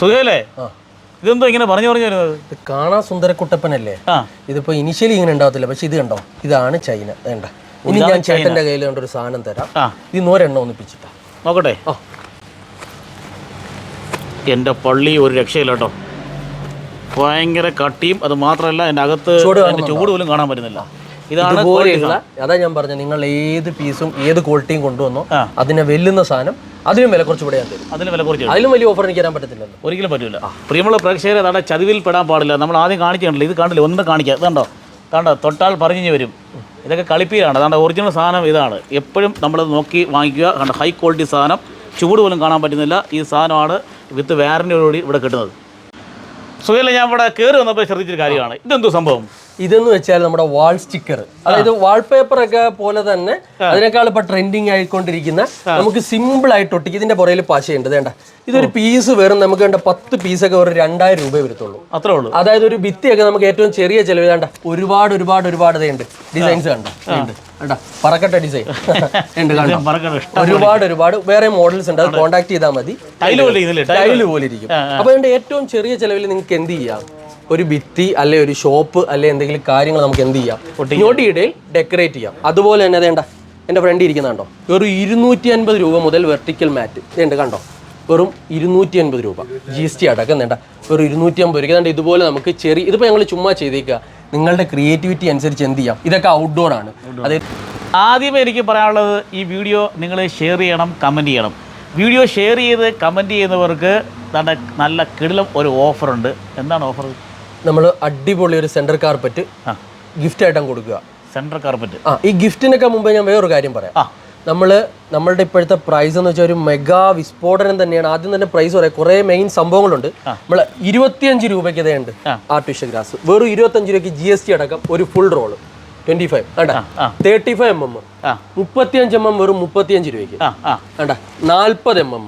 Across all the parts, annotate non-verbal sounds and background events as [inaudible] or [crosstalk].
സുഖല്ലേ? ഇതെന്തോ ഇങ്ങനെ പറഞ്ഞു പറഞ്ഞു വരുന്നത്? ഇത് കാണാൻ സുന്ദരക്കുട്ടപ്പനല്ലേ? ഇതിപ്പോ ഇനിഷ്യലി ഇങ്ങനെ ഉണ്ടാവത്തില്ല. പക്ഷെ ഇത് കണ്ടോ? ഇതാണ് ചൈന. വേണ്ട. ഇനി ഞാൻ ചേട്ടന്റെ കയ്യിൽ കണ്ട ഒരു സാധനം തരാം. ഇത് നൂരെണ്ണം ഒന്നിപ്പിച്ചിട്ടാ. നോക്കട്ടെ. എന്റെ എന്റെ പള്ളി ഒരു രക്ഷയില്ല കേട്ടോ. ഭയങ്കര കട്ടിയും അത് മാത്രമല്ല എന്റെ അകത്ത് ചൂട് പോലും കാണാൻ പറ്റുന്നില്ല. ഇതാണ് അതാ ഞാൻ പറഞ്ഞ നിങ്ങൾ ഏത് പീസും ഏത് ക്വാളിറ്റിയും കൊണ്ടുവന്നോ അതിനെ വെല്ലുന്ന സാധനം അതിനും വില കുറച്ച് ഞാൻ തരും അതിന് വില കുറച്ച് അതിലും വലിയ ഓഫർ എനിക്ക് തരാൻ പറ്റത്തില്ലല്ലോ. ഒരിക്കലും പറ്റില്ല പ്രിയമുള്ള പ്രേക്ഷകരെ അതാണ് ചതിവിൽ പെടാൻ പാടില്ല. നമ്മൾ ആദ്യം കാണിക്കണ്ടല്ലോ കണ്ടില്ല ഇത് കണ്ടില്ല? ഒന്നും കാണിക്കുക ഇതുണ്ടോ കണ്ടോ? തൊട്ടാൽ പറഞ്ഞു വരും. ഇതൊക്കെ കളിപ്പിയാണ് അതാണ് ഒറിജിനൽ സാധനം ഇതാണ്. എപ്പോഴും നമ്മളത് നോക്കി വാങ്ങിക്കുക. കണ്ട? ഹൈ ക്വാളിറ്റി സാധനം. ചൂട് പോലും കാണാൻ പറ്റുന്നില്ല. ഈ സാധനമാണ് വിത്ത് വാറന്റിയോടുകൂടി ഇവിടെ കിട്ടുന്നത്. സുഖമില്ല ഞാൻ ഇവിടെ കയറി വന്നപ്പോൾ ശ്രദ്ധിച്ചൊരു കാര്യമാണ്. ഇതെന്തോ സംഭവം? ഇതെന്ന് വെച്ചാൽ നമ്മുടെ വാൾ സ്റ്റിക്കർ അതായത് വാൾ പേപ്പർ ഒക്കെ പോലെ തന്നെ അതിനേക്കാൾ ഇപ്പൊ ട്രെൻഡിങ് ആയിക്കൊണ്ടിരിക്കുന്ന നമുക്ക് സിമ്പിൾ ആയിട്ട് ഒട്ടിക്ക് ഇതിന്റെ പുറയിൽ പശയുണ്ട്. വേണ്ട ഇതൊരു പീസ് വെറും നമുക്ക് വേണ്ട പത്ത് പീസൊക്കെ ഒരു രണ്ടായിരം രൂപ വരത്തുള്ളൂ. അത്രേ ഉള്ളൂ. അതായത് ഒരു ഭിത്തിയൊക്കെ നമുക്ക് ഏറ്റവും ചെറിയ ചെലവ് വേണ്ട ഒരുപാട് ഒരുപാട് ഒരുപാട് ഇതുണ്ട് ഡിസൈൻസ് കണ്ട? കണ്ട? പറക്കട്ടെ ഡിസൈൻ ഉണ്ട് കണ്ടോ? [laughs] ഒരുപാട് ഒരുപാട്. വേറെ മോഡൽസ് ഉണ്ട്. അത് കോൺടാക്ട് ചെയ്താൽ മതി. ടൈൽ പോലെ ഇതില്ലേ ടൈൽ പോലെ ഇരിക്കും. അപ്പൊ അതിന്റെ ഏറ്റവും ചെറിയ ചെലവിൽ നിങ്ങൾക്ക് എന്ത് ചെയ്യാം? ഒരു ഭിത്തി അല്ലെ ഒരു ഷോപ്പ് അല്ലെ എന്തെങ്കിലും കാര്യങ്ങൾ നമുക്ക് എന്ത് ചെയ്യാം? ഞൊടിയിടയിൽ ഡെക്കറേറ്റ് ചെയ്യാം. അതുപോലെ തന്നെ വേണ്ട എന്റെ ഫ്രണ്ട് ഇരിക്കുന്നുണ്ടോ? വെറും ഇരുന്നൂറ്റി അൻപത് രൂപ മുതൽ വെർട്ടിക്കൽ മാറ്റ് ഇതുണ്ട് കണ്ടോ? വെറും ഇരുന്നൂറ്റി അൻപത് രൂപ. ജി എസ് ടി അടക്കം വേണ്ട വെറും ഇരുന്നൂറ്റി അമ്പത് രൂപ. ഏതാണ്ട് ഇതുപോലെ നമുക്ക് ചെറിയ ഇതിപ്പോൾ ഞങ്ങൾ ചുമ്മാ ചെയ്തേക്കുക നിങ്ങളുടെ ക്രിയേറ്റിവിറ്റി അനുസരിച്ച് എന്ത് ചെയ്യാം? ഇതൊക്കെ ഔട്ട്ഡോർ ആണ്. അതായത് ആദ്യമേ എനിക്ക് പറയാനുള്ളത് ഈ വീഡിയോ നിങ്ങൾ ഷെയർ ചെയ്യണം കമന്റ് ചെയ്യണം. വീഡിയോ ഷെയർ ചെയ്ത് കമന്റ് ചെയ്യുന്നവർക്ക് നല്ല നല്ല കിടിലം ഒരു ഓഫറുണ്ട് എന്താണ് ഓഫർ നമ്മൾ അടിപൊളി ഒരു സെന്റർ കാർപ്പറ്റ് ഗിഫ്റ്റ് ആയിട്ടാണ് കൊടുക്കുക. സെന്റർ കാർപ്പറ്റ് ആ ഈ ഗിഫ്റ്റിനൊക്കെ മുമ്പേ ഞാൻ വേറൊരു കാര്യം പറയാം. നമ്മൾ നമ്മളുടെ ഇപ്പോഴത്തെ പ്രൈസ് എന്ന് വെച്ചാൽ ഒരു മെഗാ വിസ്ഫോടനം തന്നെയാണ്. ആദ്യം തന്നെ പ്രൈസ് പറയാം. കുറേ മെയിൻ സംഭവങ്ങളുണ്ട്. നമ്മൾ ഇരുപത്തിയഞ്ച് രൂപയ്ക്ക് ഇതേ ഉണ്ട് ആർട്ടിഫിഷ്യൽ ഗ്രാസ് വെറും ഇരുപത്തഞ്ച് രൂപയ്ക്ക് ജി എസ് ടി അടക്കം ഒരു ഫുൾ റോൾ ട്വന്റി ഫൈവ് വേണ്ട. തേർട്ടി ഫൈവ് എം എം മുപ്പത്തിയഞ്ച് എം എം വെറും മുപ്പത്തിയഞ്ച് രൂപയ്ക്ക്. വേണ്ട നാൽപ്പത് എം എം.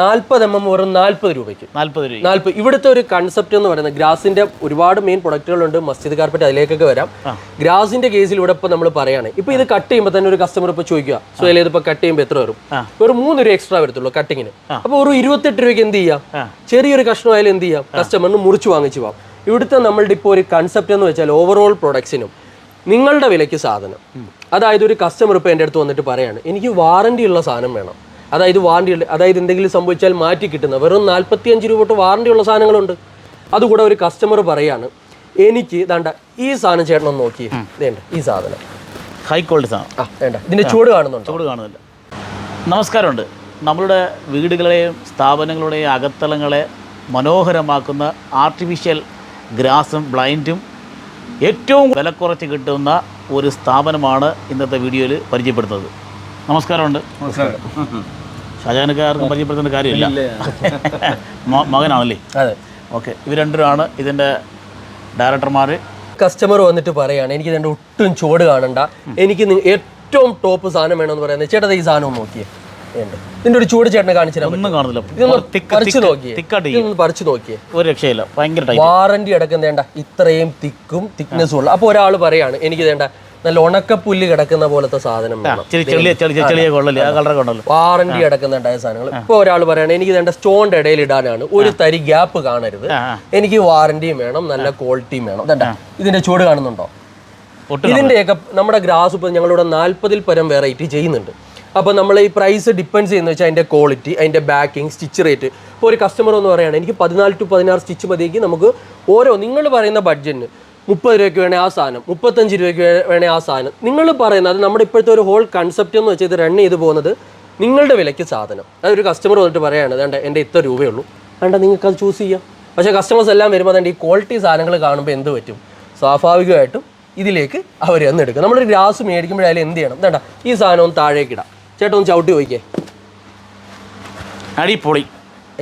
നാൽപ്പത് എം എം വെറും നാൽപ്പത് രൂപയ്ക്ക്. നാൽപ്പത് രൂപ നാൽപ്പത് ഇവിടുത്തെ ഒരു കൺസെപ്റ്റ് എന്ന് പറയുന്നത് ഗ്രാസിന്റെ ഒരുപാട് മെയിൻ പ്രൊഡക്റ്റുകളുണ്ട് മസ്ജിദ് കാർപ്പറ്റ് അതിലേക്കൊക്കെ വരാം. ഗ്രാസിന്റെ കേസിൽ ഇവിടെ ഇപ്പൊ നമ്മൾ പറയുകയാണ് ഇപ്പൊ ഇത് കട്ട് ചെയ്യുമ്പോൾ തന്നെ ഒരു കസ്റ്റമർ ഇപ്പൊ ചോദിക്കുക. സോ ഇതിപ്പോ കട്ട് ചെയ്യുമ്പോൾ എത്ര വരും? ഒരു മൂന്ന് രൂപ എക്സ്ട്രാ വരത്തുള്ളൂ കട്ടിങ്ങിന് അപ്പൊ ഒരു ഇരുപത്തെട്ട് രൂപയ്ക്ക് എന്ത് ചെയ്യാം? ചെറിയൊരു ചെറിയൊരു കഷ്ണമായാലും എന്ത് ചെയ്യാം? കസ്റ്റമറിന് മുറിച്ച് വാങ്ങിച്ചു പോവാം. ഇവിടുത്തെ നമ്മളുടെ ഇപ്പോൾ ഒരു കൺസെപ്റ്റ് എന്ന് വെച്ചാൽ ഓവറോൾ പ്രൊഡക്ട്സിനും നിങ്ങളുടെ വിലയ്ക്ക് സാധനം. അതായത് ഒരു കസ്റ്റമർ ഇപ്പോൾ എന്റെ അടുത്ത് വന്നിട്ട് പറയാണ് എനിക്ക് വാറണ്ടി ഉള്ള സാധനം വേണം. അതായത് വാറണ്ടി അതായത് എന്തെങ്കിലും സംഭവിച്ചാൽ മാറ്റി കിട്ടുന്ന വെറും നാൽപ്പത്തിയഞ്ച് രൂപ തൊട്ട് വാറണ്ടി ഉള്ള സാധനങ്ങളുണ്ട്. അതുകൂടെ ഒരു കസ്റ്റമർ പറയാണ് എനിക്ക് ദാണ്ട ഈ സാധനം ചേട്ടൻ ഒന്ന് നോക്കി വേണ്ട ഈ സാധനം. ഹൈ ക്വാളിറ്റി സാധനം. ആ വേണ്ട. ഇതിന്റെ ചൂട് കാണുന്നുണ്ട്? ചൂട് കാണുന്നില്ല. നമസ്കാരമുണ്ട്. നമ്മളുടെ വീടുകളെയും സ്ഥാപനങ്ങളുടെയും അകത്തളങ്ങളെ മനോഹരമാക്കുന്ന ആർട്ടിഫിഷ്യൽ ഗ്രാസും ബ്ലൈൻഡും ഏറ്റവും വില കുറച്ച് കിട്ടുന്ന ഒരു സ്ഥാപനമാണ് ഇന്നത്തെ വീഡിയോയിൽ പരിചയപ്പെടുത്തുന്നത്. നമസ്കാരമുണ്ട്. ഷാജാനക്കാർക്കും പരിചയപ്പെടുത്തേണ്ട കാര്യമില്ല. മകനാണല്ലേ? അതെ. ഓക്കെ. ഇവർ രണ്ടുപേരാണ് ഇതിന്റെ ഡയറക്ടർമാർ കസ്റ്റമർ വന്നിട്ട് പറയുകയാണ് എനിക്ക് ഇതിന്റെ ഒട്ടും ചുവട് കാണണ്ട. എനിക്ക് ഏറ്റവും ടോപ്പ് സാധനം വേണമെന്ന് പറയുന്നത്. ചേട്ടാ ഈ സാധനം നോക്കിയേ. ഇതിന്റെ ഒരു ചൂട് ചേട്ടനെ കാണിച്ചു ഒന്നും കാണുന്നില്ല. പറിച്ചു നോക്കിയേ. പറിച്ചു നോക്കിയേ. ഒരു രക്ഷയില്ല. ഭയങ്കര വാറന്റി അടക്കം വേണ്ട ഇത്രയും തിക്കും തിക്നെസ്സും ഉള്ള. അപ്പൊ ഒരാൾ പറയാണ് എനിക്ക് വേണ്ട നല്ല ഉണക്കപ്പുല്ല് കിടക്കുന്ന പോലത്തെ സാധനം വാറന്റി അടക്കുന്നുണ്ടായ സാധനങ്ങൾ ഇപ്പൊ ഒരാൾ പറയാണ് എനിക്ക് വേണ്ട സ്റ്റോണിന്റെ ഇടയിൽ ഇടാനാണ്. ഒരു തരി ഗ്യാപ്പ് കാണരുത്. എനിക്ക് വാറന്റിയും വേണം നല്ല ക്വാളിറ്റിയും വേണം. വേണ്ട ഇതിന്റെ ചൂട് കാണുന്നുണ്ടോ? ഇതിന്റെയൊക്കെ നമ്മുടെ ഗ്രാസ് ഇപ്പൊ ഞങ്ങളിവിടെ നാല്പതിൽ പരം വെറൈറ്റി ചെയ്യുന്നുണ്ട്. അപ്പോൾ നമ്മൾ ഈ പ്രൈസ് ഡിപ്പെൻഡ് ചെയ്യുന്നത് വെച്ചാൽ അതിന്റെ ക്വാളിറ്റി അതിന്റെ ബാക്കിംഗ് സ്റ്റിച്ച് റേറ്റ് ഇപ്പോൾ ഒരു കസ്റ്റമർ എന്ന് പറയുകയാണ് എനിക്ക് പതിനാല് ടു പതിനാറ് സ്റ്റിച്ച് മതിയെങ്കിൽ നമുക്ക് ഓരോ നിങ്ങൾ പറയുന്ന ബഡ്ജറ്റിന് മുപ്പത് രൂപയ്ക്ക് വേണേൽ ആ സാധനം മുപ്പത്തഞ്ച് രൂപയ്ക്ക് വേണേൽ ആ സാധനം. നിങ്ങൾ പറയുന്നത് നമ്മുടെ ഇപ്പോഴത്തെ ഒരു ഹോൾ കൺസെപ്റ്റ് എന്ന് വെച്ചാൽ ഇത് റൺ ചെയ്ത് പോകുന്നത് നിങ്ങളുടെ വിലയ്ക്ക് സാധനം. അതൊരു കസ്റ്റമർ വന്നിട്ട് പറയുകയാണ് വേണ്ട എന്റെ ഇത്ര രൂപയുള്ളൂ വേണ്ട നിങ്ങൾക്ക് അത് ചൂസ് ചെയ്യാം. പക്ഷേ കസ്റ്റമേഴ്സ് എല്ലാം വരുമ്പോൾ അതുകൊണ്ട് ഈ ക്വാളിറ്റി സാധനങ്ങൾ കാണുമ്പോൾ എന്ത് പറ്റും? സ്വാഭാവികമായിട്ടും ഇതിലേക്ക് അവർ വന്നെടുക്കും നമ്മളൊരു ഗ്ലാസ് മേടിക്കുമ്പോഴായാലും എന്ത് ചെയ്യണം? വേണ്ട ഈ സാധനം ഒന്ന് താഴേക്ക് ഇടാം. ചേട്ടാ ഒന്ന് ചവിട്ടി നോക്കിയേ അടിപൊളി.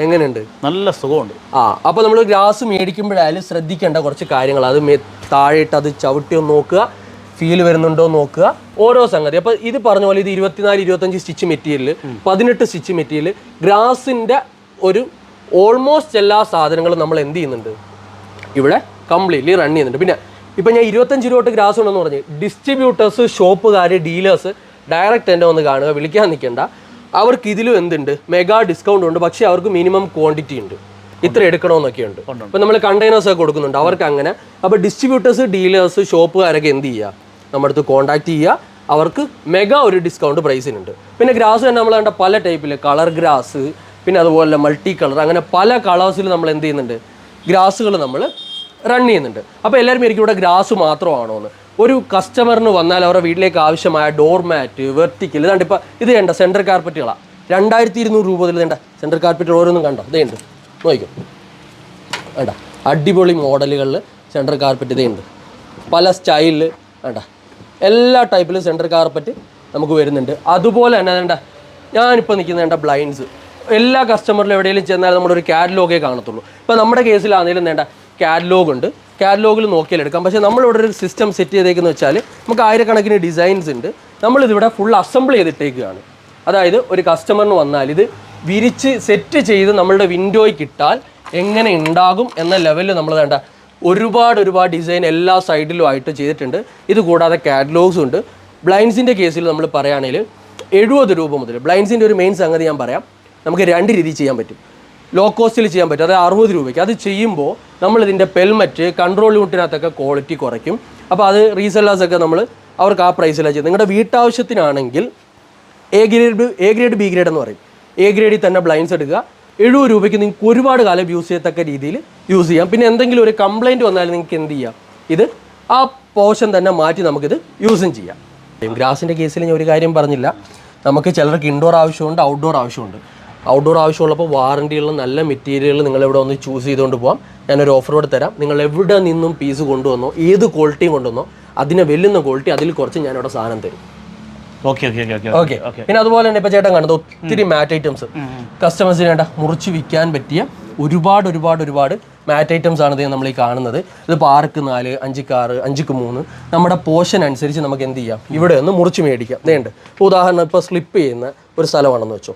എങ്ങനെയുണ്ട്? നല്ല സുഖമുണ്ട്. ആ അപ്പോൾ നമ്മൾ ഗ്ലാസ് മേടിക്കുമ്പോഴായാലും ശ്രദ്ധിക്കേണ്ട കുറച്ച് കാര്യങ്ങൾ അത് താഴെയിട്ട് അത് ചവിട്ടി ഒന്ന് നോക്കുക. ഫീൽ വരുന്നുണ്ടോ നോക്കുക. ഓരോ സംഗതി. അപ്പോൾ ഇത് പറഞ്ഞ പോലെ ഇത് ഇരുപത്തിനാല് ഇരുപത്തഞ്ച് സ്റ്റിച്ച് മെറ്റീരിയൽ പതിനെട്ട് സ്റ്റിച്ച് മെറ്റീരിയൽ ഗ്രാസിന്റെ ഒരു ഓൾമോസ്റ്റ് എല്ലാ സാധനങ്ങളും നമ്മൾ എന്ത് ചെയ്യുന്നുണ്ട്? ഇവിടെ കംപ്ലീറ്റ്ലി റൺ ചെയ്യുന്നുണ്ട്. പിന്നെ ഇപ്പം ഞാൻ ഇരുപത്തഞ്ച് രൂപ തൊട്ട് ഗ്രാസ് ഉണ്ടെന്ന് പറഞ്ഞു. ഡിസ്ട്രിബ്യൂട്ടേഴ്സ് ഷോപ്പുകാർ ഡീലേഴ്സ് ഡയറക്റ്റ് എന്നെ ഒന്ന് കാണുക വിളിക്കാൻ നിൽക്കേണ്ട. അവർക്ക് ഇതിലും എന്തുണ്ട്? മെഗാ ഡിസ്കൗണ്ട് ഉണ്ട് പക്ഷേ അവർക്ക് മിനിമം ക്വാണ്ടിറ്റി ഉണ്ട്. ഇത്ര എടുക്കണമെന്നൊക്കെ ഉണ്ട്. ഇപ്പം നമ്മൾ കണ്ടെയ്നേഴ്സ് ഒക്കെ കൊടുക്കുന്നുണ്ട്. അവർക്ക് അങ്ങനെ. അപ്പോൾ ഡിസ്ട്രിബ്യൂട്ടേഴ്സ് ഡീലേഴ്സ് ഷോപ്പുകാരൊക്കെ എന്ത് ചെയ്യുക നമ്മുടെ അടുത്ത് കോൺടാക്ട് ചെയ്യുക അവർക്ക് മെഗാ ഒരു ഡിസ്കൗണ്ട് പ്രൈസിനുണ്ട് പിന്നെ ഗ്രാസ് തന്നെ നമ്മൾ കണ്ട പല ടൈപ്പിൽ കളർ ഗ്രാസ് പിന്നെ അതുപോലെ മൾട്ടി കളർ അങ്ങനെ പല കളേഴ്സിൽ നമ്മൾ എന്ത് ചെയ്യുന്നുണ്ട്? ഗ്രാസുകൾ നമ്മൾ റൺ ചെയ്യുന്നുണ്ട്. അപ്പോൾ എല്ലാവരും എനിക്ക് ഇവിടെ ഗ്രാസ് മാത്രമാണോ എന്ന് ഒരു കസ്റ്റമറിന് വന്നാൽ അവരുടെ വീട്ടിലേക്ക് ആവശ്യമായ ഡോർ മാറ്റ് വെർട്ടിക്കൽ ഇതാണ്ട് ഇപ്പോൾ ഇത് കണ്ട സെന്റർ കാർപ്പറ്റുകളാണ് രണ്ടായിരത്തി ഇരുന്നൂറ് രൂപ മുതൽ വേണ്ട സെന്റർ കാർപ്പറ്റ് ഓരോന്നും കണ്ടോ? ഇതേ ഉണ്ട് വേണ്ട. അടിപൊളി മോഡലുകളിൽ സെന്റർ കാർപ്പറ്റ് ഇതേ ഉണ്ട് പല സ്റ്റൈലിൽ വേണ്ട. എല്ലാ ടൈപ്പിലും സെന്റർ കാർപ്പറ്റ് നമുക്ക് വരുന്നുണ്ട്. അതുപോലെ തന്നെ വേണ്ട. ഞാനിപ്പോൾ നിൽക്കുന്ന വേണ്ട ബ്ലൈൻഡ്സ് എല്ലാ കസ്റ്റമറിലും എവിടെയെങ്കിലും ചെന്നാൽ നമ്മളൊരു കാറ്റലോഗേ കാണത്തുള്ളൂ. ഇപ്പോൾ നമ്മുടെ കേസിലാണെങ്കിലും വേണ്ട. കാറ്റലോഗ് ഉണ്ട്. കാറ്റലോഗിൽ നോക്കിയാൽ എടുക്കാം. പക്ഷേ നമ്മളിവിടെ ഒരു സിസ്റ്റം സെറ്റ് ചെയ്തേക്കെന്ന് വെച്ചാൽ നമുക്ക് ആയിരക്കണക്കിന് ഡിസൈൻസ് ഉണ്ട്. നമ്മളിതിവിടെ ഫുൾ അസംബിൾ ചെയ്തിട്ടേക്കുകയാണ് അതായത് ഒരു കസ്റ്റമറിന് വന്നാൽ ഇത് വിരിച്ച് സെറ്റ് ചെയ്ത് നമ്മളുടെ വിൻഡോയ്ക്ക് ഇട്ടാൽ എങ്ങനെ ഉണ്ടാകും എന്ന ലെവലിൽ നമ്മൾ വേണ്ട. ഒരുപാട് ഒരുപാട് ഡിസൈൻ എല്ലാ സൈഡിലും ആയിട്ട് ചെയ്തിട്ടുണ്ട്. ഇത് കൂടാതെ കാറ്റലോഗ്സും ഉണ്ട്. ബ്ലൈൻസിന്റെ കേസിൽ നമ്മൾ പറയുകയാണെങ്കിൽ എഴുപത് രൂപ മുതൽ ബ്ലൈൻസിന്റെ ഒരു മെയിൻ സംഗതി ഞാൻ പറയാം. നമുക്ക് രണ്ട് രീതി ചെയ്യാൻ പറ്റും. ലോ കോസ്റ്റിൽ ചെയ്യാൻ പറ്റും. അതായത് അറുപത് രൂപയ്ക്ക്. അത് ചെയ്യുമ്പോൾ നമ്മൾ ഇതിന്റെ പെൽമറ്റ് കൺട്രോൾ യൂണിറ്റിനകത്തൊക്കെ ക്വാളിറ്റി കുറയ്ക്കും. അപ്പോൾ അത് റീസെല്ലേഴ്സൊക്കെ നമ്മൾ അവർക്ക് ആ പ്രൈസിലാണ് ചെയ്യുന്നത്. നിങ്ങളുടെ വീട്ടാവശ്യത്തിനാണെങ്കിൽ A grade A grade B grade എന്ന് പറയും. എ ഗ്രേഡിൽ തന്നെ ബ്ലൈൻസ് എടുക്കുക. എഴുപത് രൂപയ്ക്ക് നിങ്ങൾക്ക് ഒരുപാട് കാലം യൂസ് ചെയ്യത്തക്ക രീതിയിൽ യൂസ് ചെയ്യാം. പിന്നെ എന്തെങ്കിലും ഒരു കംപ്ലൈന്റ് വന്നാൽ നിങ്ങൾക്ക് എന്ത് ചെയ്യാം? ഇത് ആ പോർഷൻ തന്നെ മാറ്റി നമുക്കിത് യൂസും ചെയ്യാം. ഗ്രാസിന്റെ കേസിൽ ഞാൻ ഒരു കാര്യം പറഞ്ഞില്ല. നമുക്ക് ചിലർക്ക് ഇൻഡോർ ആവശ്യമുണ്ട് ഔട്ട്ഡോർ ആവശ്യമുണ്ട്. ഔട്ട്ഡോർ ആവശ്യമുള്ളപ്പോൾ വാറണ്ടിയുള്ള നല്ല മെറ്റീരിയൽ നിങ്ങളിവിടെ ഒന്ന് ചൂസ് ചെയ്തുകൊണ്ട് പോകാം ഞാനൊരു ഓഫർ കൂടെ തരാം. നിങ്ങൾ എവിടെ നിന്നും പീസ് കൊണ്ടുവന്നോ ഏത് ക്വാളിറ്റിയും കൊണ്ടുവന്നോ അതിനെ വെല്ലുന്ന ക്വാളിറ്റി അതിൽ കുറച്ച് ഞാനിവിടെ സാധനം തരും. ഓക്കെ പിന്നെ അതുപോലെ തന്നെ ഇപ്പൊ ചേട്ടൻ കണ്ടത് ഒത്തിരി മാറ്റ് ഐറ്റംസ് കസ്റ്റമേഴ്സിന് വേണ്ട മുറിച്ച് വിൽക്കാൻ പറ്റിയ ഒരുപാട് ഒരുപാട് ഒരുപാട് മാറ്റ് ഐറ്റംസ് ആണ് ഇത് നമ്മൾ ഈ കാണുന്നത്. ഇതിപ്പോൾ ആർക്ക് നാല് അഞ്ചിക്ക് ആറ് അഞ്ചിക്ക് മൂന്ന്. നമ്മുടെ പോഷൻ അനുസരിച്ച് നമുക്ക് എന്ത് ചെയ്യാം? ഇവിടെ ഒന്ന് മുറിച്ച് മേടിക്കാം. ഇതേണ്ട് ഉദാഹരണം ഇപ്പോൾ സ്ലിപ്പ് ചെയ്യുന്ന ഒരു സ്ഥലമാണെന്ന് വെച്ചോ.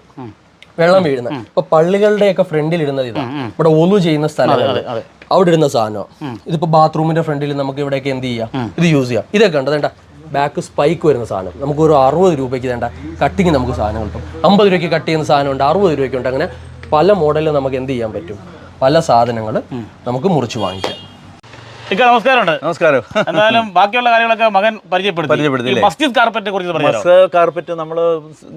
വെള്ളം വീഴുന്ന ഇപ്പൊ പള്ളികളുടെയൊക്കെ ഫ്രണ്ടിൽ ഇടുന്നത് ഇതാണ് ഇവിടെ ഒലു ചെയ്യുന്ന സ്ഥലമാണ് അവിടെ ഇടുന്ന സാധനം. ഇതിപ്പോ ബാത്റൂമിന്റെ ഫ്രണ്ടിൽ നമുക്ക് ഇവിടെയൊക്കെ എന്ത് ചെയ്യാം? ഇത് യൂസ് ചെയ്യാം. ഇതൊക്കെ ഉണ്ട് വേണ്ട ബാക്ക് സ്പൈക്ക് വരുന്ന സാധനം. നമുക്ക് ഒരു അറുപത് രൂപയ്ക്ക് വേണ്ട കട്ടിങ് നമുക്ക് സാധനം കിട്ടും. അമ്പത് രൂപയ്ക്ക് കട്ട് ചെയ്യുന്ന സാധനമുണ്ട് അറുപത് രൂപയ്ക്കുണ്ട് അങ്ങനെ പല മോഡലിൽ നമുക്ക് എന്ത് ചെയ്യാൻ പറ്റും? പല സാധനങ്ങൾ നമുക്ക് മുറിച്ച് വാങ്ങിക്കാം. ഇക്ക നമസ്കാരമുണ്ട്. നമസ്കാരം. എന്തായാലും ബാക്കിയുള്ള കാര്യങ്ങളൊക്കെ മകൻ പരിചയപ്പെടുത്തി. മസ്ജിദ് കാർപ്പറ്റിനെ കുറിച്ച് കാർപ്പറ്റ് നമ്മൾ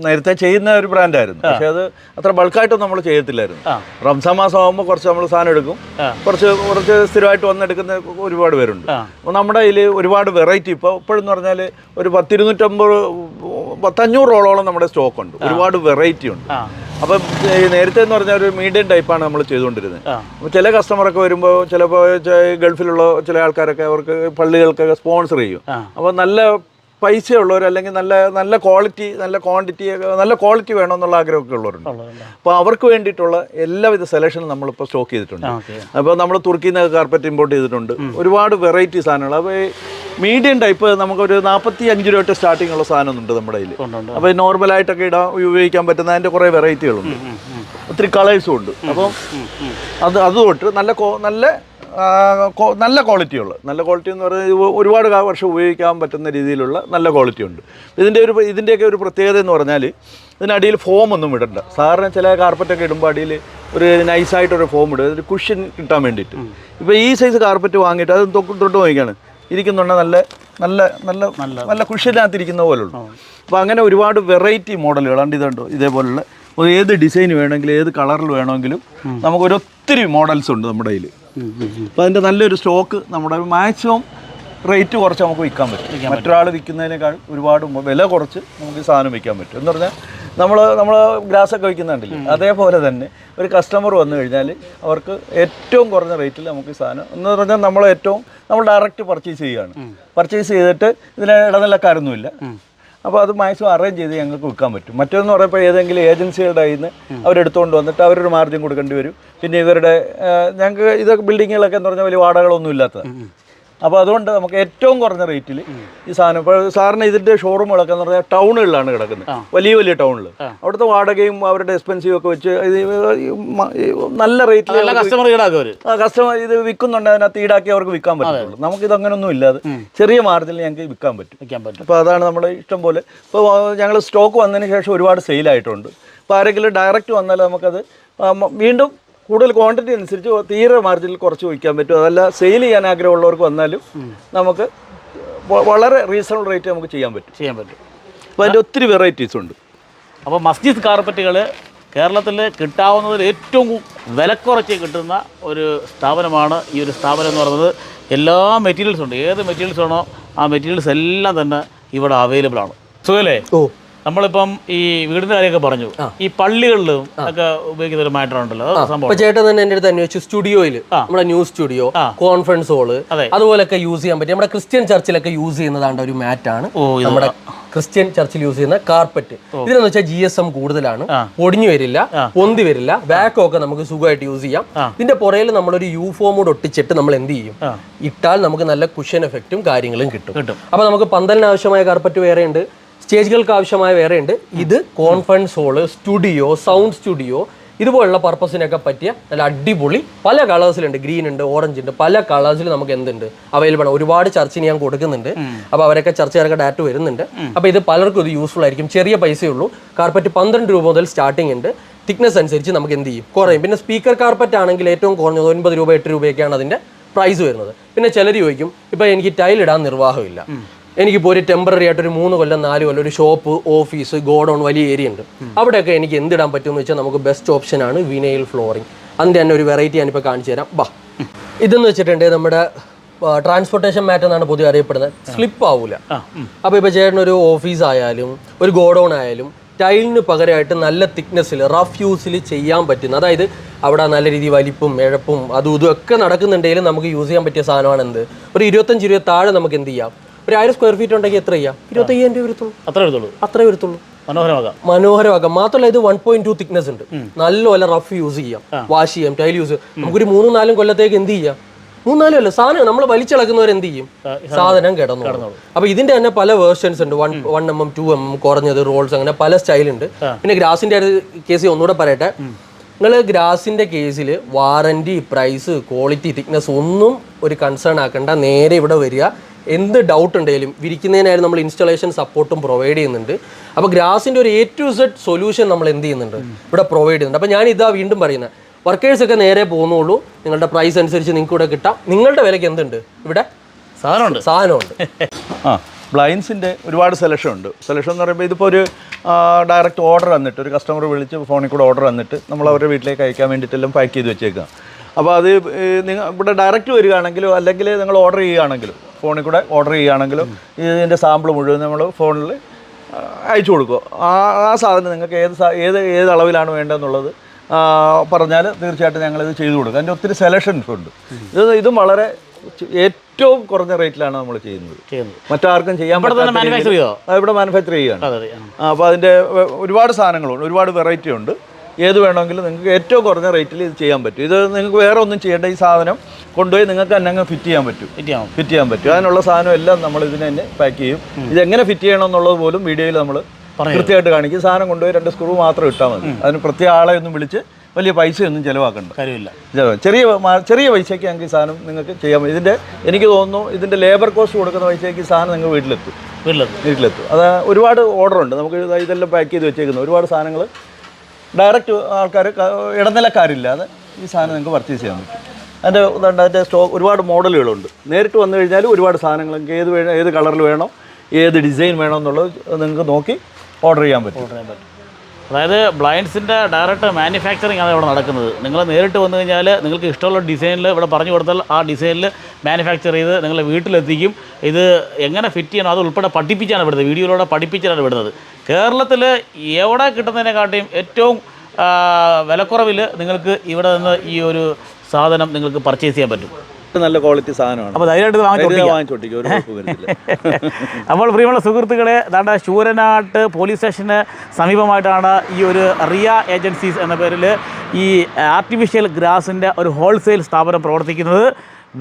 നേരത്തെ ചെയ്യുന്ന ഒരു ബ്രാൻഡായിരുന്നു. പക്ഷെ അത് അത്ര ബൾക്കായിട്ടൊന്നും നമ്മൾ ചെയ്യത്തില്ലായിരുന്നു. റംസാൻ മാസം ആകുമ്പോൾ കുറച്ച് നമ്മൾ സാധനം എടുക്കും. കുറച്ച് കുറച്ച് സ്ഥിരമായിട്ട് വന്നെടുക്കുന്ന ഒരുപാട് പേരുണ്ട്. അപ്പോൾ നമ്മുടെ ഇതിൽ ഒരുപാട് വെറൈറ്റി ഇപ്പോൾ ഇപ്പോഴെന്ന് പറഞ്ഞാൽ ഒരു പത്തിരുന്നൂറ്റമ്പത് പത്തഞ്ഞൂറോളോളം നമ്മുടെ സ്റ്റോക്ക് ഉണ്ട് ഒരുപാട് വെറൈറ്റി ഉണ്ട്. അപ്പം നേരത്തെ എന്ന് പറഞ്ഞാൽ ഒരു മീഡിയം ടൈപ്പാണ് നമ്മൾ ചെയ്തുകൊണ്ടിരുന്നത്. അപ്പോൾ ചില കസ്റ്റമറൊക്കെ വരുമ്പോൾ ചിലപ്പോൾ ഗൾഫിലുള്ള ചില ആൾക്കാരൊക്കെ അവർക്ക് പള്ളികൾക്കൊക്കെ സ്പോൺസർ ചെയ്യും. അപ്പോൾ നല്ല പൈസയുള്ളവർ അല്ലെങ്കിൽ നല്ല നല്ല ക്വാളിറ്റി നല്ല ക്വാണ്ടിറ്റി നല്ല ക്വാളിറ്റി വേണമെന്നുള്ള ആഗ്രഹമൊക്കെ ഉള്ളവരുണ്ട്. അപ്പോൾ അവർക്ക് വേണ്ടിയിട്ടുള്ള എല്ലാവിധ സെലക്ഷനും നമ്മളിപ്പോൾ സ്റ്റോക്ക് ചെയ്തിട്ടുണ്ട്. അപ്പോൾ നമ്മൾ തുർക്കിയിൽ നിന്ന് കാർപ്പറ്റ് ഇമ്പോർട്ട് ചെയ്തിട്ടുണ്ട്. ഒരുപാട് വെറൈറ്റി സാധനങ്ങൾ. അപ്പോൾ മീഡിയം ടൈപ്പ് നമുക്കൊരു നാൽപ്പത്തി അഞ്ച് രൂപ തൊട്ട് സ്റ്റാർട്ടിംഗ് ഉള്ള സാധനം ഉണ്ട് നമ്മുടെ കയ്യിൽ. അപ്പോൾ നോർമലായിട്ടൊക്കെ ഇടാൻ ഉപയോഗിക്കാൻ പറ്റുന്ന അതിന്റെ കുറേ വെറൈറ്റികളുണ്ട് ഒത്തിരി കളേഴ്സും ഉണ്ട്. അപ്പം അത് അത് തൊട്ട് നല്ല നല്ല നല്ല ക്വാളിറ്റി ഉള്ള. നല്ല ക്വാളിറ്റി എന്ന് പറഞ്ഞാൽ ഒരുപാട് വർഷം ഉപയോഗിക്കാൻ പറ്റുന്ന രീതിയിലുള്ള നല്ല ക്വാളിറ്റി ഉണ്ട്. ഇതിന്റെ ഒരു ഇതിന്റെയൊക്കെ ഒരു പ്രത്യേകത എന്ന് പറഞ്ഞാൽ ഇതിനടിയിൽ ഫോം ഒന്നും ഇടണ്ട. സാറിന് ചില കാർപ്പറ്റൊക്കെ ഇടുമ്പോൾ അടിയിൽ ഒരു നൈസായിട്ടൊരു ഫോം ഇടുക ഒരു കുഷ്യൻ കിട്ടാൻ വേണ്ടിയിട്ട്. ഇപ്പോൾ ഈ സൈസ് കാർപ്പറ്റ് വാങ്ങിയിട്ട് അത് തൊട്ട് നോക്കിയാണ് ഇരിക്കുന്നുണ്ട് നല്ല നല്ല നല്ല നല്ല കുഷ്യനകത്ത് ഇരിക്കുന്ന പോലുള്ളൂ. അപ്പോൾ അങ്ങനെ ഒരുപാട് വെറൈറ്റി മോഡലുകൾ ഉണ്ട് ഇതുണ്ടോ. ഇതേപോലുള്ള ഏത് ഡിസൈൻ വേണമെങ്കിലും ഏത് കളറിൽ വേണമെങ്കിലും നമുക്കൊരു ഒത്തിരി മോഡൽസ് ഉണ്ട് നമ്മുടെ കയ്യിൽ അപ്പോൾ അതിന്റെ നല്ലൊരു സ്റ്റോക്ക് നമ്മുടെ മാക്സിമം റേറ്റ് കുറച്ച് നമുക്ക് വിൽക്കാൻ പറ്റും. മറ്റൊരാൾ വിൽക്കുന്നതിനേക്കാൾ ഒരുപാട് വില കുറച്ച് നമുക്ക് സാധനം വിൽക്കാൻ പറ്റും. എന്ന് പറഞ്ഞാൽ നമ്മൾ നമ്മൾ ഗ്രാസൊക്കെ വയ്ക്കുന്നുണ്ടല്ലോ അതേപോലെ തന്നെ ഒരു കസ്റ്റമർ വന്നു കഴിഞ്ഞാൽ അവർക്ക് ഏറ്റവും കുറഞ്ഞ റേറ്റിൽ നമുക്ക് സാധനം എന്ന് പറഞ്ഞാൽ നമ്മൾ ഏറ്റവും നമ്മൾ ഡയറക്റ്റ് പർച്ചേസ് ചെയ്യുകയാണ്. പർച്ചേസ് ചെയ്തിട്ട് ഇതിന് ഇടനിലക്കാരൊന്നുമില്ല. അപ്പോൾ അത് മാക്സിമം അറേഞ്ച് ചെയ്ത് ഞങ്ങൾക്ക് വിൽക്കാൻ പറ്റും. മറ്റൊന്ന് പറയുമ്പോൾ ഏതെങ്കിലും ഏജൻസികളുടെ കയ്യിൽ നിന്ന് അവരെടുത്തുകൊണ്ട് വന്നിട്ട് അവരൊരു മാർജിൻ കൊടുക്കേണ്ടി വരും. പിന്നെ ഇവരുടെ ഞങ്ങൾക്ക് ഇതൊക്കെ ബിൽഡിങ്ങുകളൊക്കെ എന്ന് പറഞ്ഞാൽ വലിയ വാടകകളൊന്നും ഇല്ലാത്തതാണ് അപ്പോൾ അതുകൊണ്ട് നമുക്ക് ഏറ്റവും കുറഞ്ഞ റേറ്റിൽ ഈ സാധനം. ഇപ്പോൾ സാറിന് ഇതിന്റെ ഷോറൂമുകളൊക്കെ എന്ന് പറഞ്ഞാൽ ടൗണുകളിലാണ് കിടക്കുന്നത്. വലിയ വലിയ ടൗണിൽ അവിടുത്തെ വാടകയും അവരുടെ എക്സ്പെൻസീവ് ഒക്കെ വെച്ച് നല്ല റേറ്റിൽ കസ്റ്റമർ കസ്റ്റമർ ഇത് വിൽക്കുന്നുണ്ട് അതിനകത്ത് ഈടാക്കി അവർക്ക് വിൽക്കാൻ പറ്റുള്ളൂ നമുക്കിത് അങ്ങനെയൊന്നും ഇല്ലാതെ ചെറിയ മാർജിനിൽ ഞങ്ങൾക്ക് വിൽക്കാൻ പറ്റും. വിൽക്കാൻ പറ്റും. അപ്പോൾ അതാണ് നമ്മുടെ ഇഷ്ടം പോലെ. ഇപ്പോൾ ഞങ്ങൾ സ്റ്റോക്ക് വന്നതിന് ശേഷം ഒരുപാട് സെയിലായിട്ടുണ്ട് അപ്പോൾ ആരെങ്കിലും ഡയറക്റ്റ് വന്നാൽ നമുക്കത് വീണ്ടും കൂടുതൽ ക്വാണ്ടിറ്റി അനുസരിച്ച് തീരെ മാർജിനിൽ കുറച്ച് വയ്ക്കാൻ പറ്റും. അതല്ല സെയിൽ ചെയ്യാൻ ആഗ്രഹമുള്ളവർക്ക് വന്നാലും നമുക്ക് വളരെ റീസണബിൾ റേറ്റ് നമുക്ക് ചെയ്യാൻ പറ്റും. ചെയ്യാൻ പറ്റും. അപ്പോൾ അതിന്റെ ഒത്തിരി വെറൈറ്റീസ് ഉണ്ട്. അപ്പോൾ മസ്ജിദ് കാർപ്പറ്റുകൾ കേരളത്തിൽ കിട്ടാവുന്നതിൽ ഏറ്റവും വിലക്കുറച്ച് കിട്ടുന്ന ഒരു സ്ഥാപനമാണ് ഈ ഒരു സ്ഥാപനം എന്ന് പറയുന്നത്. എല്ലാ മെറ്റീരിയൽസും ഉണ്ട്. ഏത് മെറ്റീരിയൽസ് ആണോ ആ മെറ്റീരിയൽസ് എല്ലാം തന്നെ ഇവിടെ അവൈലബിൾ ആണ്. സുഖല്ലേ? ഓ. നമ്മളിപ്പം ഈ വീടിന്റെ കാര്യമൊക്കെ പറഞ്ഞു. ഈ പള്ളികളിലും ഒക്കെ ഉപയോഗിക്കുന്ന ഒരു മാറ്റർ ഉണ്ടല്ലോ സംഭവം ചേട്ടൻ തന്നെ എന്റെ അടുത്ത് അന്വേഷിച്ചു സ്റ്റുഡിയോയിൽ നമ്മുടെ ന്യൂസ് സ്റ്റുഡിയോ കോൺഫറൻസ് ഹോൾ. അതുപോലെ അതുപോലൊക്കെ യൂസ് ചെയ്യാൻ പറ്റും. നമ്മുടെ ക്രിസ്ത്യൻ ചർച്ചിലൊക്കെ യൂസ് ചെയ്യുന്നതാണ്ട് ഒരു മാറ്റാണ്. നമ്മുടെ ക്രിസ്ത്യൻ ചർച്ചിൽ യൂസ് ചെയ്യുന്ന കാർപ്പറ്റ്. ഇതിനെന്ന് വെച്ചാൽ ജി എസ് എം കൂടുതലാണ്. ഒടിഞ്ഞു വരില്ല പൊന്തി വരില്ല വാക്കോ ഒക്കെ നമുക്ക് സുഖമായിട്ട് യൂസ് ചെയ്യാം. ഇതിന്റെ പുറയിൽ നമ്മളൊരു യൂഫോം കൂടെ ഒട്ടിച്ചിട്ട് നമ്മൾ എന്ത് ചെയ്യും? ഇട്ടാൽ നമുക്ക് നല്ല കുഷൻ എഫക്റ്റും കാര്യങ്ങളും കിട്ടും. കിട്ടും. അപ്പൊ നമുക്ക് പന്തലിന് ആവശ്യമായ കാർപ്പറ്റ് വേറെ ഉണ്ട്. സ്റ്റേജുകൾക്ക് ആവശ്യമായ വേറെ ഉണ്ട് ഇത് conference hall studio sound studio ഇതുപോലുള്ള പർപ്പസിനൊക്കെ പറ്റിയ നല്ല അടിപൊളി പല കളേഴ്സിലുണ്ട് ഗ്രീൻ ഉണ്ട് ഓറഞ്ച് ഉണ്ട് പല കളേഴ്സിൽ നമുക്ക് എന്തുണ്ട്? അവൈലബിൾ ആണ്. ഒരുപാട് ചർച്ച ഞാൻ കൊടുക്കുന്നുണ്ട്. അപ്പോൾ അവരൊക്കെ ചർച്ചക്കാരൊക്കെ ഡാറ്റ വരുന്നുണ്ട്. അപ്പോൾ ഇത് പലർക്കും ഇത് യൂസ്ഫുൾ ആയിരിക്കും. ചെറിയ പൈസയേ ഉള്ളൂ. കാർപ്പറ്റ് പന്ത്രണ്ട് രൂപ മുതൽ സ്റ്റാർട്ടിംഗ് ഉണ്ട്. തിക്നെസ് അനുസരിച്ച് നമുക്ക് എന്ത് ചെയ്യും? കുറയും. പിന്നെ സ്പീക്കർ കാർപ്പറ്റ് ആണെങ്കിൽ ഏറ്റവും കുറഞ്ഞത് ഒൻപത് രൂപ എട്ട് രൂപയൊക്കെയാണ് അതിന്റെ പ്രൈസ് വരുന്നത്. പിന്നെ ചിലർ ചോദിക്കും ഇപ്പോൾ എനിക്ക് ടൈൽ ഇടാൻ നിർവാഹമില്ല. എനിക്കിപ്പോൾ ഒരു ടെമ്പററി ആയിട്ട് ഒരു മൂന്ന് കൊല്ലം നാല് കൊല്ലം ഒരു ഷോപ്പ് ഓഫീസ് ഗോഡൗൺ വലിയ ഏരിയ ഉണ്ട്. അവിടെയൊക്കെ എനിക്ക് എന്തിടാൻ പറ്റുമെന്ന് വെച്ചാൽ നമുക്ക് ബെസ്റ്റ് ഓപ്ഷനാണ് വിനയിൽ ഫ്ലോറിംഗ് അതിന്റെ തന്നെ ഒരു വെറൈറ്റി ഞാനിപ്പോൾ കാണിച്ചു തരാം. ബാ. ഇതെന്ന് വെച്ചിട്ടുണ്ടെങ്കിൽ നമ്മുടെ ട്രാൻസ്പോർട്ടേഷൻ മാറ്റർ എന്നാണ് പൊതുവെ അറിയപ്പെടുന്നത്. സ്ലിപ്പ് ആവൂല. അപ്പോൾ ഇപ്പോൾ ചേട്ടൻ ഒരു ഓഫീസ് ആയാലും ഒരു ഗോഡൗൺ ആയാലും ടൈലിന് പകരമായിട്ട് നല്ല തിക്നെസ്സിൽ റഫ് യൂസിൽ ചെയ്യാൻ പറ്റുന്ന അതായത് അവിടെ നല്ല രീതിയിൽ വലിപ്പും എഴപ്പും അതും ഇതും ഒക്കെ നടക്കുന്നുണ്ടെങ്കിലും നമുക്ക് യൂസ് ചെയ്യാൻ പറ്റിയ സാധനമാണ് എന്ത് ഒരു ഇരുപത്തഞ്ച് രൂപ താഴെ നമുക്ക് എന്ത് ചെയ്യാം? ഒരു ആയിരം സ്ക്വയർ ഫീറ്റ് ഉണ്ടെങ്കിൽ എത്ര ചെയ്യാം? ഇരുപത്തയ്യായിരം രൂപ വരുത്തുള്ളൂ അത്രേ വരുത്തുള്ളൂ. അത്രേ വരുത്തുള്ളൂ. മനോഹരമാകാം മനോഹരമാക്കാം. മാത്രമല്ല ഇത് വൺ പോയിന്റ് ടു തിക്നെസ് ഉണ്ട്. നല്ലപോലെ റഫ് യൂസ് ചെയ്യാം. വാഷ് ചെയ്യാം ടൈൽ യൂസ് നമുക്കൊരു മൂന്നും നാലും കൊല്ലത്തേക്ക് എന്ത് ചെയ്യാം? മൂന്നാലും അല്ല സാധനം നമ്മൾ വലിച്ചിളക്കുന്നവർ എന്ത് ചെയ്യും? സാധനം കിടന്നു അപ്പൊ ഇതിന്റെ തന്നെ പല വേർഷൻസ് ഉണ്ട്. One one M M two M M കുറഞ്ഞത് റോൾസ് അങ്ങനെ പല സ്റ്റൈൽ ഉണ്ട്. പിന്നെ ഗ്രാസിന്റെ കേസ് ഒന്നുകൂടെ പറയട്ടെ. നിങ്ങൾ ഗ്രാസിന്റെ കേസിൽ വാറന്റി പ്രൈസ് ക്വാളിറ്റി തിക്നെസ് ഒന്നും ഒരു കൺസേൺ ആക്കണ്ട. നേരെ ഇവിടെ വരിക. എന്ത് ഡൗട്ട് ഉണ്ടെങ്കിലും വിരിക്കുന്നതിനായാലും നമ്മൾ ഇൻസ്റ്റാളേഷൻ സപ്പോർട്ടും പ്രൊവൈഡ് ചെയ്യുന്നുണ്ട്. അപ്പോൾ ഗ്രാസിന്റെ ഒരു എ ടു സെഡ് സൊല്യൂഷൻ നമ്മൾ എന്ത് ചെയ്യുന്നുണ്ട്? ഇവിടെ പ്രൊവൈഡ് ചെയ്യുന്നുണ്ട്. അപ്പോൾ ഞാൻ ഇതാ വീണ്ടും പറയുന്നത് വർക്കേഴ്സൊക്കെ നേരെ പോകുന്നുള്ളൂ. നിങ്ങളുടെ പ്രൈസ് അനുസരിച്ച് നിങ്ങൾക്ക് ഇവിടെ കിട്ടാം. നിങ്ങളുടെ വിലയ്ക്ക് എന്തുണ്ട്? ഇവിടെ സാധനമുണ്ട്. സാധനമുണ്ട്. ആ ബ്ലൈൻസിന്റെ ഒരുപാട് സെലക്ഷൻ ഉണ്ട്. സെലക്ഷൻ എന്ന് പറയുമ്പോൾ ഇതിപ്പോൾ ഒരു ഡയറക്റ്റ് ഓർഡർ വന്നിട്ട് ഒരു കസ്റ്റമർ വിളിച്ച് ഫോണിൽ കൂടെ ഓർഡർ വന്നിട്ട് നമ്മൾ അവരുടെ വീട്ടിലേക്ക് അയക്കാൻ വേണ്ടിയിട്ടെല്ലാം പാക്ക് ചെയ്ത് വെച്ചേക്കുക അപ്പോൾ അത് നിങ്ങൾ ഇവിടെ ഡയറക്റ്റ് വരികയാണെങ്കിലോ അല്ലെങ്കിൽ നിങ്ങൾ ഓർഡർ ചെയ്യുകയാണെങ്കിലും ഫോണിൽ കൂടെ ഓർഡർ ചെയ്യുകയാണെങ്കിലും ഇതിന്റെ സാമ്പിൾ മുഴുവൻ നമ്മൾ ഫോണിൽ അയച്ചു കൊടുക്കുക. ആ ആ സാധനം നിങ്ങൾക്ക് ഏത് സാ- ഏത് ഏത് അളവിലാണ് വേണ്ടതെന്നുള്ളത് പറഞ്ഞാൽ തീർച്ചയായിട്ടും ഞങ്ങളിത് ചെയ്തു കൊടുക്കും. അതിന്റെ ഒത്തിരി സെലക്ഷൻസ് ഉണ്ട്. ഇത് ഇതും വളരെ ഏറ്റവും കുറഞ്ഞ റേറ്റിലാണ് നമ്മൾ ചെയ്യുന്നത്. മറ്റാർക്കും ചെയ്യാൻ പറ്റാത്ത ഇവിടെ മാനുഫാക്ചർ ചെയ്യുകയാണ്. അപ്പോൾ അതിന്റെ ഒരുപാട് സാധനങ്ങളുണ്ട് ഒരുപാട് വെറൈറ്റി ഉണ്ട്. ഏത് വേണമെങ്കിലും നിങ്ങൾക്ക് ഏറ്റവും കുറഞ്ഞ റേറ്റിൽ ഇത് ചെയ്യാൻ പറ്റും. ഇത് നിങ്ങൾക്ക് വേറെ ഒന്നും ചെയ്യേണ്ട ഈ സാധനം കൊണ്ടുപോയി നിങ്ങൾക്ക് തന്നെ അങ്ങ് ഫിറ്റ് ചെയ്യാൻ പറ്റും. ഫിറ്റ് ചെയ്യാം ഫിറ്റ് ചെയ്യാൻ പറ്റും. അതിനുള്ള സാധനം എല്ലാം നമ്മൾ ഇതിനെ തന്നെ പാക്ക് ചെയ്യും. ഇത് എങ്ങനെ ഫിറ്റ് ചെയ്യണം എന്നുള്ളത് പോലും വീഡിയോയിൽ നമ്മൾ കൃത്യമായിട്ട് കാണിക്കും. സാധനം കൊണ്ടുപോയി രണ്ട് സ്ക്രൂ മാത്രം ഇട്ടാൽ മതി. അതിന് പ്രത്യേക ആളെ ഒന്നും വിളിച്ച് വലിയ പൈസയൊന്നും ചിലവാക്കണ്ട. കാര്യമില്ല. ചെറിയ ചെറിയ പൈസയ്ക്ക് ഞങ്ങൾക്ക് ഈ സാധനം നിങ്ങൾക്ക് ചെയ്യാൻ പറ്റും. ഇതിന്റെ എനിക്ക് തോന്നുന്നു ഇതിന്റെ ലേബർ കോസ്റ്റ് കൊടുക്കുന്ന പൈസയ്ക്ക് ഈ സാധനം നിങ്ങൾ വീട്ടിലെത്തും. വീട്ടിലെത്തും. വീട്ടിലെത്തും. അത് ഒരുപാട് ഓർഡർ ഉണ്ട്. നമുക്ക് ഇത് ഇതെല്ലാം പാക്ക് ചെയ്ത് വെച്ചേക്കുന്നു. ഒരുപാട് സാധനങ്ങൾ ഡയറക്റ്റ് ആൾക്കാർ ഇടനിലക്കാരില്ലാതെ ഈ സാധനം നിങ്ങൾക്ക് പർച്ചേസ് ചെയ്യാൻ പറ്റും. അതിന്റെ അതിന്റെ സ്റ്റോക്ക് ഒരുപാട് മോഡലുകളുണ്ട് നേരിട്ട് വന്നു കഴിഞ്ഞാൽ ഒരുപാട് സാധനങ്ങൾ നിങ്ങൾക്ക് ഏത് വേണം ഏത് കളറിൽ വേണം ഏത് ഡിസൈൻ വേണം എന്നുള്ളത് നിങ്ങൾക്ക് നോക്കി ഓർഡർ ചെയ്യാൻ പറ്റും. അതായത് ബ്ലൈൻഡ്സിന്റെ ഡയറക്റ്റ് മാനുഫാക്ചറിങ് ആണ് ഇവിടെ നടക്കുന്നത്. നിങ്ങൾ നേരിട്ട് വന്നു കഴിഞ്ഞാൽ നിങ്ങൾക്ക് ഇഷ്ടമുള്ള ഡിസൈനിൽ ഇവിടെ പറഞ്ഞു കൊടുത്താൽ ആ ഡിസൈനിൽ മാനുഫാക്ചർ ചെയ്ത് നിങ്ങളെ വീട്ടിലെത്തിക്കും. ഇത് എങ്ങനെ ഫിറ്റ് ചെയ്യണം അത് ഉൾപ്പെടെ പഠിപ്പിച്ചാണ് വിടുന്നത് വീഡിയോയിലൂടെ പഠിപ്പിച്ചാണ് വിടുന്നത് കേരളത്തിൽ എവിടെ കിട്ടുന്നതിനെക്കാട്ടിയും ഏറ്റവും വിലക്കുറവിൽ നിങ്ങൾക്ക് ഇവിടെ നിന്ന് ഈ ഒരു സാധനം നിങ്ങൾക്ക് പർച്ചേസ് ചെയ്യാൻ പറ്റും. നല്ല ക്വാളിറ്റി സാധനമാണ്. അപ്പോൾ ധൈര്യമായിട്ട് വാങ്ങിച്ചോട്ടിക്കും ഒരു വരുന്നില്ല. [laughs] അപ്പോൾ പ്രിയമുള്ള സുഹൃത്തുക്കളെ ദാണ്ട ശൂരനാട്ട് പോലീസ് സ്റ്റേഷന് സമീപമായിട്ടാണ് ഈ ഒരു റിയ ഏജൻസീസ് എന്ന പേരിൽ ഈ ആർട്ടിഫിഷ്യൽ ഗ്രാസിന്റെ ഒരു ഹോൾസെയിൽ സ്ഥാപനം പ്രവർത്തിക്കുന്നത്.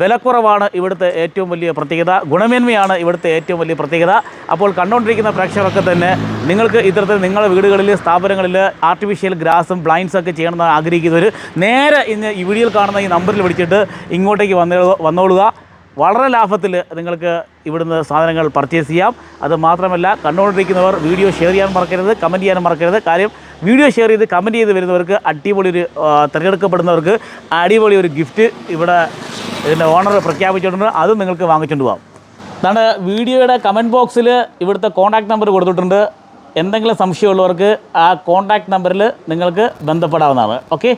വിലക്കുറവാണ് ഇവിടുത്തെ ഏറ്റവും വലിയ പ്രത്യേകത. ഗുണമേന്മയാണ് ഇവിടുത്തെ ഏറ്റവും വലിയ പ്രത്യേകത. അപ്പോൾ കണ്ടുകൊണ്ടിരിക്കുന്ന പ്രേക്ഷകരൊക്കെ തന്നെ നിങ്ങൾക്ക് ഇത്തരത്തിൽ നിങ്ങളുടെ വീടുകളിൽ സ്ഥാപനങ്ങളിൽ ആർട്ടിഫിഷ്യൽ ഗ്രാസും ബ്ലൈൻഡ്സ് ഒക്കെ ചെയ്യണമെന്ന് ആഗ്രഹിക്കുന്നവർ നേരെ ഇന്ന് ഈ വീഡിയോയിൽ കാണുന്ന ഈ നമ്പറിൽ വിളിച്ചിട്ട് ഇങ്ങോട്ടേക്ക് വന്ന വന്നോളുക. വളരെ ലാഭത്തിൽ നിങ്ങൾക്ക് ഇവിടുന്ന് സാധനങ്ങൾ പർച്ചേസ് ചെയ്യാം. അത് മാത്രമല്ല കണ്ടുകൊണ്ടിരിക്കുന്നവർ വീഡിയോ ഷെയർ ചെയ്യാൻ മറക്കരുത് കമന്റ് ചെയ്യാൻ മറക്കരുത്. കാര്യം വീഡിയോ ഷെയർ ചെയ്ത് കമന്റ് ചെയ്ത് വരുന്നവർക്ക് അടിപൊളി ഒരു തിരഞ്ഞെടുക്കപ്പെടുന്നവർക്ക് അടിപൊളി ഒരു ഗിഫ്റ്റ് ഇവിടെ ഇതിന്റെ ഓണർ പ്രഖ്യാപിച്ചിട്ടുണ്ട് അതും നിങ്ങൾക്ക് വാങ്ങിച്ചുകൊണ്ട് പോകാം അതാണ് വീഡിയോയുടെ കമന്റ് ബോക്സിൽ ഇവിടുത്തെ കോൺടാക്ട് നമ്പർ കൊടുത്തിട്ടുണ്ട്. എന്തെങ്കിലും സംശയമുള്ളവർക്ക് ആ കോൺടാക്ട് നമ്പറിൽ നിങ്ങൾക്ക് ബന്ധപ്പെടാവുന്നതാണ്. ഓക്കെ